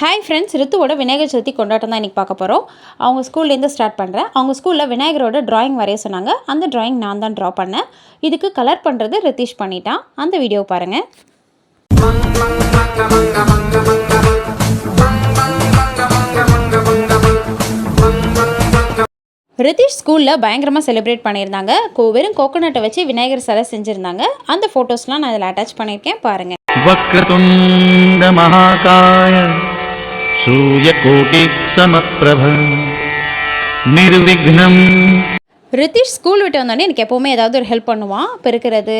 Hi friends ரித்துவோட விநாயகர் சதுர்த்தி கொண்டாட்டம் தான் இன்றைக்கி பார்க்க போகிறோம் அவங்க ஸ்கூல்லேருந்து ஸ்டார்ட் பண்ணுறேன் அவங்க ஸ்கூலில் விநாயகரோட ட்ராயிங் வரைய சொன்னாங்க. அந்த ட்ராயிங் நான் தான் ட்ரா பண்ணேன். இதுக்கு கலர் பண்ணுறது ரித்தீஷ் பண்ணிட்டான். அந்த வீடியோ பாருங்கள் ரித்தீஷ் ஸ்கூலில் பயங்கரமாக செலிப்ரேட் பண்ணியிருந்தாங்க. கோ வெறும் கோகோனட்டை வச்சு விநாயகர் சிலை செஞ்சுருந்தாங்க. அந்த ஃபோட்டோஸ்லாம் நான் இதில் அட்டாச் பண்ணியிருக்கேன். பாருங்கள் ரித்திஷ் ஸ்கூல் விட்டு வந்தோடனே எனக்கு எப்போவுமே ஏதாவது ஒரு ஹெல்ப் பண்ணுவான். பெருக்கிறது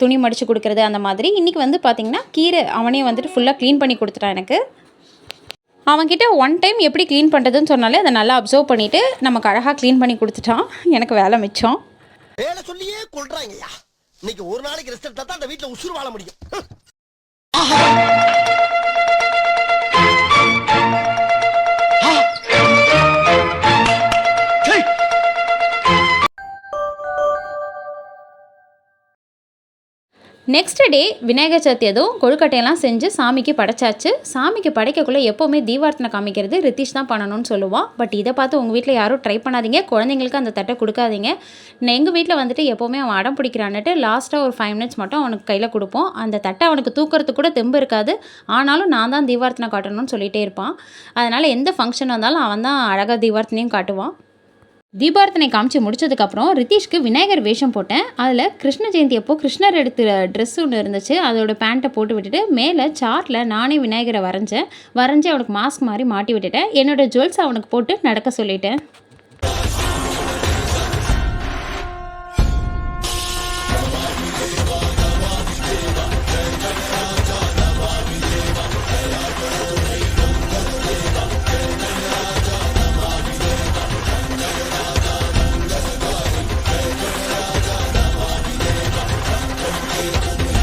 துணி மடித்து கொடுக்கறது அந்த மாதிரி. இன்றைக்கி வந்து பார்த்திங்கன்னா கீரை அவனே வந்துட்டு ஃபுல்லாக க்ளீன் பண்ணி கொடுத்துட்டான் எனக்கு. அவன்கிட்ட ஒன் டைம் எப்படி க்ளீன் பண்ணுறதுன்னு சொன்னாலே அதை நல்லா அப்சர்வ் பண்ணிவிட்டு நமக்கு அழகாக க்ளீன் பண்ணி கொடுத்துட்டான். எனக்கு வேலை மிச்சம். வேலை சொல்லியே கொள்றாங்கய்யா இன்னைக்கு ஒரு நாளைக்கு ரெஸ்ட் எடுத்தா தான் அந்த வீட்டில் உசுறு வாழ முடியும். நெக்ஸ்ட் டே விநாயகர் சதுர்த்தி அதுவும் கொழுக்கட்டையெல்லாம் செஞ்சு சாமிக்கு படைச்சாச்சு. சாமிக்கு படைக்கக்குள்ளே எப்போவுமே தீபார்த்தனை காமிக்கிறது ரித்திஷ் தான் பண்ணணும்னு சொல்லுவான் பட் இதை பார்த்து உங்கள் வீட்டில் யாரும் ட்ரை பண்ணாதீங்க. குழந்தைங்களுக்கு அந்த தட்டை கொடுக்காதீங்க. நான் எங்கள் வீட்டில் வந்துட்டு எப்போவுமே அவன் அடம் பிடிக்கிறான்னுட்டு லாஸ்ட்டாக ஒரு ஃபைவ் மினிட்ஸ் மட்டும் அவனுக்கு கையில் கொடுப்போம். அந்த தட்டை அவனுக்கு தூக்கிறதுக்கு கூட தெம்பு இருக்காது. ஆனாலும் நான் தான் தீபார்த்தனை காட்டணும்னு சொல்லிகிட்டே இருப்பான். அதனால் எந்த ஃபங்க்ஷன் வந்தாலும் அவன் தான் அழகாக தீபார்த்தனையும் காட்டுவான். தீபார்த்தனை காமிச்சு முடிச்சதுக்கப்புறம் ரித்தீஷ்க்கு விநாயகர் வேஷம் போட்டேன். அதில் கிருஷ்ண ஜெயந்தி அப்போ கிருஷ்ணர் எடுத்த ட்ரெஸ் ஒன்று இருந்துச்சு. அதோட பேண்ட்டை போட்டு விட்டுட்டு மேலே சார்ட்டில் நானே விநாயகரை வரைஞ்சேன். வரைஞ்சி அவனுக்கு மாஸ்க் மாதிரி மாட்டி விட்டுட்டேன். என்னோடய ஜுவல்ஸ் அவனுக்கு போட்டு நடக்க சொல்லிட்டேன்.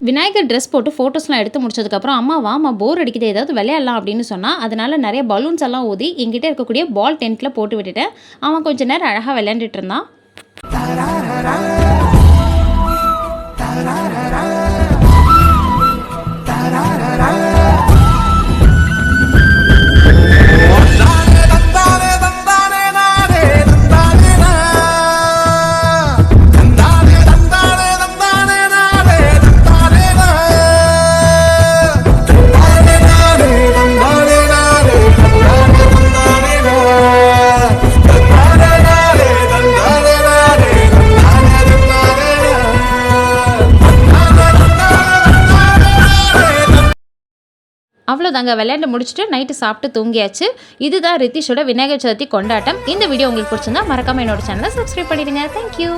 விநாயகர் ட்ரெஸ் போட்டு ஃபோட்டோஸ்லாம் எடுத்து முடிச்சதுக்கப்புறம் அம்மா வாமா போர் அடிக்குது ஏதாவது விளையாடலாம் அப்படின்னு சொன்னால் அதனால் நிறைய பலூன்ஸ் எல்லாம் ஊதி எங்கிட்ட இருக்கக்கூடிய பால் டென்ட்டில் போட்டு விட்டுட்டேன். அவன் கொஞ்ச நேரம் அழகாக விளையாண்டுட்டு இருந்தான். அவ்வளோதாங்க விளையாண்டு முடிச்சுட்டு நைட்டு சாப்பிட்டு தூங்கியாச்சு. இதுதான் ரித்திஷோட விநாயகர் சதுர்த்தி கொண்டாட்டம். இந்த வீடியோ உங்களுக்கு பிடிச்சிருந்தா மறக்காம என்னோட சேனலை சப்ஸ்கிரைப் பண்ணிடுங்க. தேங்க்யூ